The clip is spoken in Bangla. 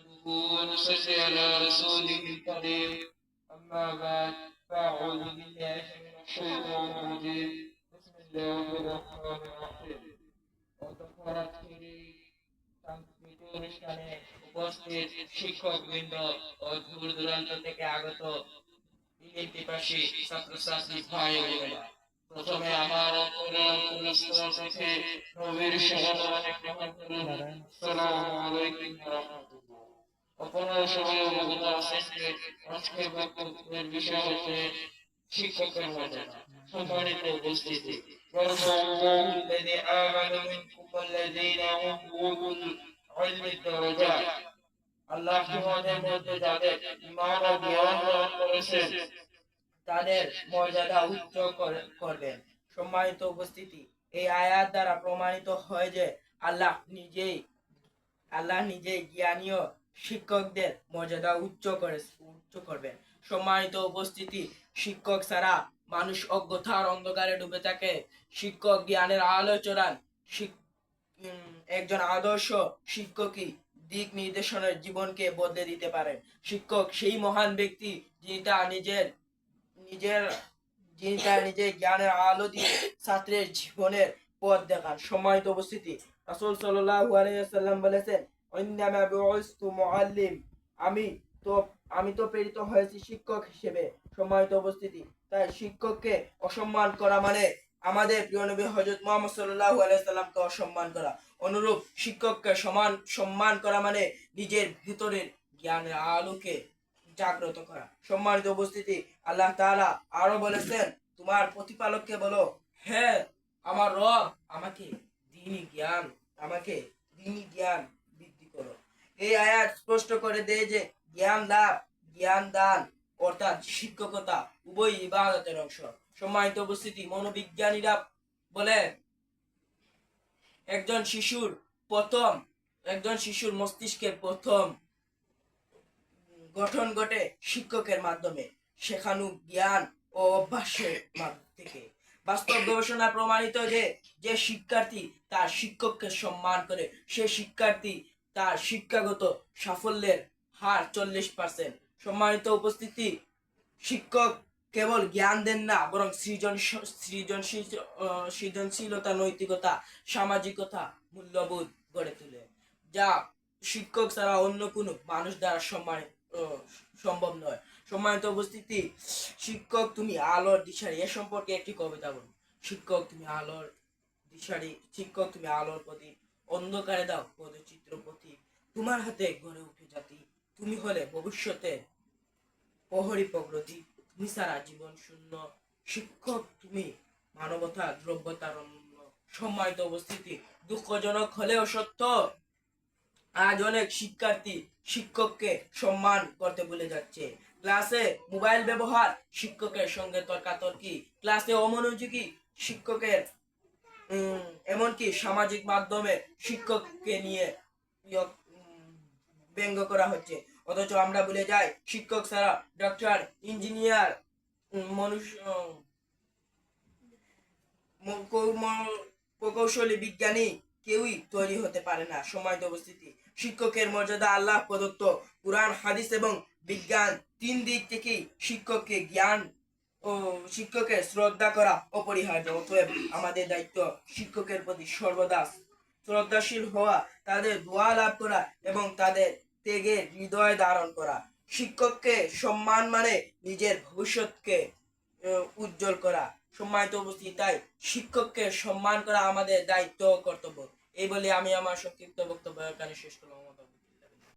نحمده ونصلي على رسوله الكريم أما بعد فأعوذ بالله من الشيطان الرجيم بسم الله الرحمن الرحيم অতঃপর আজকের এই সাংস্কৃতিক অনুষ্ঠানে উপস্থিত শিক্ষকবৃন্দ ও দূর দূরান্ত থেকে আগত ইলিম পিপাসী ছাত্রছাত্রী ভাই ও বোনেরা প্রথমে আমার অন্তরস্থল থেকে নবীর সালাম গ্রহণ করুন আসসালামু আলাইকুম ওয়া রাহমাতুল্লাহ আপনারা সবাই অবগত আছেন যে আজকের বক্তব্যের বিষয় হচ্ছে শিক্ষকের মর্যাদা সম্মানিত উপস্থিতি يرفع الله الذي آمنوا منكم والذين هم أولو العلم الدرجات আল্লাহ তোমাদের মধ্যে যাদের ইমান ও জ্ঞান দান করেছেন তাদের মর্যাদা উচ্চ করে- করবেন সম্মানিত উপস্থিতি এই আয়াত দ্বারা প্রমাণিত হয় যে আল্লাহ নিজেই আল্লাহ নিজেই জ্ঞানীয় শিক্ষকদের মর্যাদা উচ্চ করে, উচ্চ করবেন সম্মানিত উপস্থিতি, শিক্ষক ছাড়া মানুষ অজ্ঞতার অন্ধকারে ডুবে থাকে। শিক্ষক জ্ঞানের আলো চড়ান একজন আদর্শ শিক্ষকই দিক নির্দেশনের জীবনকে বদলে দিতে পারেন। শিক্ষক সেই মহান ব্যক্তি যিনি তার নিজের নিজের, যিনি তার নিজের জ্ঞানের আলো দিয়ে ছাত্রের জীবনের পথ দেখান। সম্মানিত উপস্থিতি, রাসূল সাল্লাল্লাহু আলাইহি ওয়াসাল্লাম বলেছেন মুআল্লিম আমি তো আমি তো প্রেরিত হয়েছি শিক্ষক হিসেবে, সম্মানিত উপস্থিতি। তাই শিক্ষককে অসম্মান করা মানে আমাদের প্রিয় নবী হযরত মুহাম্মদ সাল্লাল্লাহু আলাইহি সাল্লামকে অসম্মান করা। অনুরূপ শিক্ষককে সমান, সম্মান করা মানে নিজের ভিতরের জ্ঞানের আলোকে জাগ্রত করা। সম্মানিত উপস্থিতি, আল্লাহ তাআলা আরও বলেছেন, তোমার প্রতিপালককে বলো হ্যাঁ আমার রব আমাকে দিনী জ্ঞান, আমাকে দিনী জ্ঞান এই আয়াত স্পষ্ট করে দেয় যে জ্ঞান লাভ জ্ঞান দান, অর্থাৎ শিক্ষকতা, উভয় ইবাদতের অংশ। সম্মানিত উপস্থিতি, মনোবিজ্ঞানীরা বলে একজন শিশুর প্রথম, একজন শিশুর মস্তিষ্কের প্রথম গঠন ঘটে শিক্ষকের মাধ্যমে, শেখানো জ্ঞান ও অভ্যাসের থেকে। বাস্তব গবেষণা প্রমাণিত যে যে শিক্ষার্থী তার শিক্ষককে সম্মান করে, সে শিক্ষার্থী তার শিক্ষাগত সাফল্যের হার চল্লিশ পার্সেন্ট সম্মানিত উপস্থিতি, শিক্ষক কেবল জ্ঞান দেন না, বরং সৃজন, সৃজনশীল সৃজনশীলতা, নৈতিকতা, সামাজিকতা মূল্যবোধ গড়ে তোলে। যা শিক্ষক ছাড়া অন্য কোনো মানুষ দ্বারা সম্মান সম্ভব নয়। সম্মানিত উপস্থিতি, শিক্ষক তুমি আলোর দিশারি, এ সম্পর্কে একটি কবিতা বলুন। শিক্ষক তুমি আলোর দিশারি, শিক্ষক তুমি আলোর প্রদীপ অন্ধকারে দাও পদচিত্র প্রতীক তোমার হাতে গড়ে উঠে জাতি। তুমি হলে ভবিষ্যতে প্রহরী প্রগতি তুমি সারা জীবন শূন্য। শিক্ষক, তুমি মানবতা দ্রব্যতার অনন্য সম্মানিত উপস্থিতি দুঃখজনক হলেও সত্য। আজ অনেক শিক্ষার্থী শিক্ষককে সম্মান করতে ভুলে যাচ্ছে। ক্লাসে মোবাইল ব্যবহার শিক্ষকের সঙ্গে তর্কাতর্কি। ক্লাসে অমনোযোগী শিক্ষকের এমনকি সামাজিক মাধ্যমে শিক্ষককে নিয়ে ব্যঙ্গ করা হচ্ছে। অথচ আমরা ভুলে যাই, শিক্ষক ছাড়া ডক্টর ইঞ্জিনিয়ার মনুষ্য প্রকৌশলী, বিজ্ঞানী কেউই তৈরি হতে পারে না সময়ত উপস্থিতি শিক্ষকের মর্যাদা আল্লাহ প্রদত্ত। কোরআন, হাদিস এবং বিজ্ঞান তিন দিক থেকেই শিক্ষককে জ্ঞান ও, শিক্ষকের শ্রদ্ধা করা অপরিহার্য, অতএব আমাদের দায়িত্ব শিক্ষকের প্রতি সর্বদা শ্রদ্ধাশীল হওয়া, তাদের দোয়া লাভ করা এবং তাদের ত্যাগের হৃদয় ধারণ করা। শিক্ষককে সম্মান মানে নিজের ভবিষ্যৎকে উজ্জ্বল করা। সম্মানিত উপস্থিতি, তাই শিক্ষককে সম্মান করা আমাদের দায়িত্ব কর্তব্য। এই বলে আমি আমার সংক্ষিপ্ত বক্তব্য এখানে শেষ করলাম।